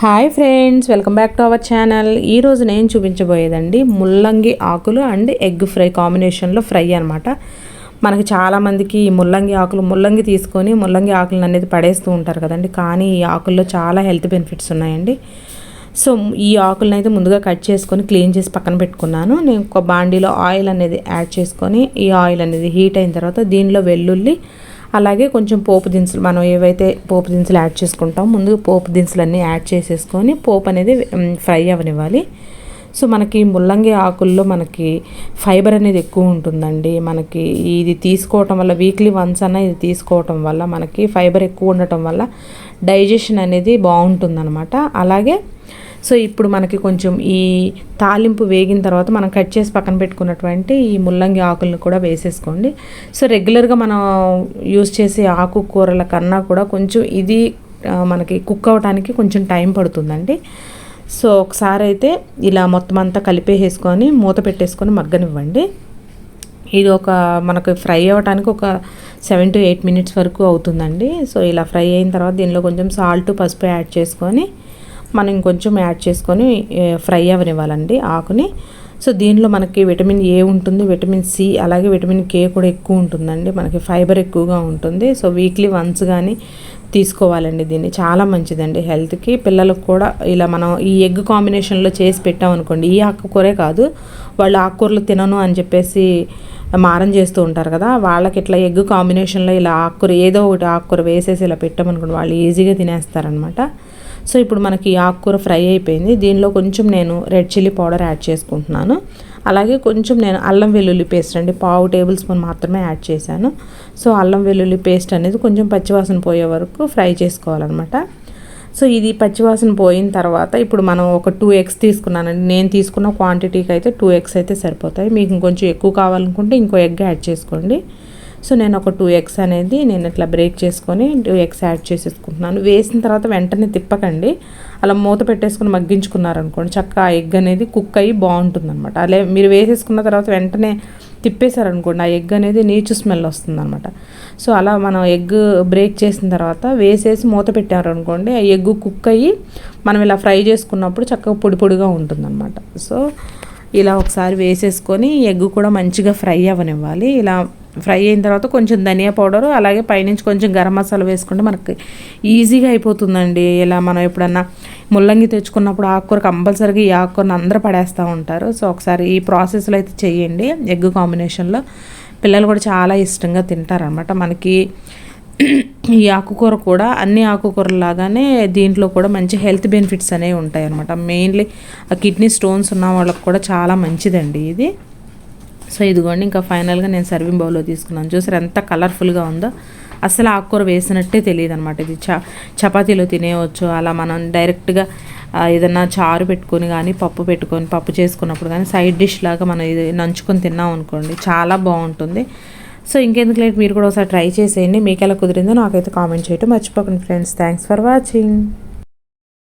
Hi friends welcome back to our channel. ఈరోజు నేను చూపించబోయేదండి ముల్లంగి ఆకులు అండ్ ఎగ్ ఫ్రై కాంబినేషన్లో ఫ్రై అనమాట మనకి చాలామందికి ఈ ముల్లంగి ఆకులు ముల్లంగి తీసుకొని ముల్లంగి ఆకులను అనేది పడేస్తూ ఉంటారు కదండి. కానీ ఈ ఆకుల్లో చాలా హెల్త్ బెనిఫిట్స్ ఉన్నాయండి. సో ఈ ఆకులను అయితే ముందుగా కట్ చేసుకొని క్లీన్ చేసి పక్కన పెట్టుకున్నాను. నేను ఒక బాండీలో ఆయిల్ అనేది యాడ్ చేసుకొని ఈ ఆయిల్ అనేది హీట్ అయిన తర్వాత దీనిలో వెల్లుల్లి అలాగే కొంచెం పోపు దినుసులు మనం ఏవైతే పోపు దినుసులు యాడ్ చేసుకుంటాం ముందు పోపు దినుసులన్నీ యాడ్ చేసేసుకొని పోపు అనేది ఫ్రై అవనివ్వాలి సో మనకి ముల్లంగి ఆకుల్లో మనకి ఫైబర్ అనేది ఎక్కువ ఉంటుందండి. మనకి ఇది తీసుకోవటం వల్ల వీక్లీ వన్స్ అన్న ఇది తీసుకోవటం వల్ల మనకి ఫైబర్ ఎక్కువ ఉండటం వల్ల డైజెషన్ అనేది బాగుంటుందన్నమాట. అలాగే సో ఇప్పుడు మనకి కొంచెం ఈ తాలింపు వేగిన తర్వాత మనం కట్ చేసి పక్కన పెట్టుకున్నటువంటి ఈ ముల్లంగి ఆకులను కూడా వేసేసుకోండి. సో రెగ్యులర్గా మనం యూస్ చేసే ఆకుకూరల కన్నా కూడా కొంచెం ఇది మనకి కుక్ అవ్వడానికి కొంచెం టైం పడుతుందండి. సో ఒకసారి అయితే ఇలా మొత్తం అంతా కలిపేసేసుకొని మూత పెట్టేసుకొని మగ్గనివ్వండి. ఇది ఒక మనకు ఫ్రై అవ్వడానికి ఒక సెవెన్ టు ఎయిట్ మినిట్స్ వరకు అవుతుందండి. సో ఇలా ఫ్రై అయిన తర్వాత దీనిలో కొంచెం సాల్ట్ పసుపు యాడ్ చేసుకొని మనం ఇంకొంచెం యాడ్ చేసుకొని ఫ్రై అవనివ్వాలండి ఆకుని. సో దీనిలో మనకి విటమిన్ ఏ ఉంటుంది విటమిన్ సి అలాగే విటమిన్ కే కూడా ఎక్కువ ఉంటుందండి. మనకి ఫైబర్ ఎక్కువగా ఉంటుంది. సో వీక్లీ వన్స్ కానీ తీసుకోవాలండి దీన్ని. చాలా మంచిదండి హెల్త్కి. పిల్లలకు కూడా ఇలా మనం ఈ ఎగ్ కాంబినేషన్లో చేసి పెట్టామనుకోండి ఈ ఆకుకూరే కాదు. వాళ్ళు ఆకుకూరలు తినను అని చెప్పేసి మారం చేస్తూ ఉంటారు కదా వాళ్ళకి ఇట్లా ఎగ్ కాంబినేషన్లో ఇలా ఆకుకూర ఏదో ఒకటి ఆకుకూర వేసేసి ఇలా పెట్టామనుకోండి వాళ్ళు ఈజీగా తినేస్తారనమాట. సో ఇప్పుడు మనకి ఆకుకూర ఫ్రై అయిపోయింది. దీనిలో కొంచెం నేను రెడ్ చిల్లీ పౌడర్ యాడ్ చేసుకుంటున్నాను. అలాగే కొంచెం నేను అల్లం వెల్లుల్లి పేస్ట్ అండి పావు టేబుల్ స్పూన్ మాత్రమే యాడ్ చేశాను. సో అల్లం వెల్లుల్లి పేస్ట్ అనేది కొంచెం పచ్చివాసన పోయే వరకు ఫ్రై చేసుకోవాలన్నమాట. సో ఇది పచ్చివాసన పోయిన తర్వాత ఇప్పుడు మనం ఒక టూ ఎగ్స్ తీసుకున్నానండి. నేను తీసుకున్న క్వాంటిటీకి అయితే టూ ఎగ్స్ అయితే సరిపోతాయి. మీకు ఇంకొంచెం ఎక్కువ కావాలనుకుంటే ఇంకో ఎగ్ యాడ్ చేసుకోండి. సో నేను ఒక టూ ఎగ్స్ అనేది నేను ఇట్లా బ్రేక్ చేసుకొని టూ ఎగ్స్ యాడ్ చేసేసుకుంటున్నాను. వేసిన తర్వాత వెంటనే తిప్పకండి. అలా మూత పెట్టేసుకుని మగ్గించుకున్నారనుకోండి చక్కగా ఆ ఎగ్ అనేది కుక్ అయ్యి బాగుంటుంది అనమాట అలా మీరు వేసేసుకున్న తర్వాత వెంటనే తిప్పేశారనుకోండి ఆ ఎగ్ అనేది నీచు స్మెల్ వస్తుంది అనమాట సో అలా మనం ఎగ్ బ్రేక్ చేసిన తర్వాత వేసేసి మూత పెట్టారనుకోండి ఆ ఎగ్ కుక్ అయ్యి మనం ఇలా ఫ్రై చేసుకున్నప్పుడు చక్కగా పొడి పొడిగా ఉంటుందన్నమాట. సో ఇలా ఒకసారి వేసేసుకొని ఎగ్ కూడా మంచిగా ఫ్రై అవ్వనివ్వాలి. ఇలా ఫ్రై అయిన తర్వాత కొంచెం ధనియా పౌడరు అలాగే పైనుంచి కొంచెం గరం మసాలా వేసుకుంటే మనకి ఈజీగా అయిపోతుందండి. ఇలా మనం ఎప్పుడన్నా ముల్లంగి తెచ్చుకున్నప్పుడు ఆకుకూర కంపల్సరీగా ఈ ఆకుకూరను అందరూ పడేస్తూ ఉంటారు. సో ఒకసారి ఈ ప్రాసెస్లో అయితే చేయండి ఎగ్ కాంబినేషన్లో పిల్లలు కూడా చాలా ఇష్టంగా తింటారనమాట మనకి ఈ ఆకుకూర కూడా అన్ని ఆకుకూరలాగానే దీంట్లో కూడా మంచి హెల్త్ బెనిఫిట్స్ అనేవి ఉంటాయి అనమాట మెయిన్లీ ఆ కిడ్నీ స్టోన్స్ ఉన్న వాళ్ళకి కూడా చాలా మంచిదండి ఇది. సో ఇదిగోండి ఇంకా ఫైనల్గా నేను సర్వింగ్ బౌల్లో తీసుకున్నాను. చూసారు ఎంత కలర్ఫుల్గా ఉందో. అసలు ఆకుకూర వేసినట్టే తెలియదు అనమాట ఇది. చ చపాతీలో తినేయవచ్చు అలా మనం డైరెక్ట్గా ఏదన్నా చారు పెట్టుకొని కానీ పప్పు పెట్టుకొని పప్పు చేసుకున్నప్పుడు కానీ సైడ్ డిష్ లాగా మనం ఇది నంచుకొని తిన్నాం అనుకోండి చాలా బాగుంటుంది. సో ఇంకెందుకు లేదు మీరు కూడా ఒకసారి ట్రై చేసేయండి. మీకు ఎలా కుదిరిందో నాకైతే కామెంట్ చేయటం మర్చిపోకండి ఫ్రెండ్స్. Thanks for watching.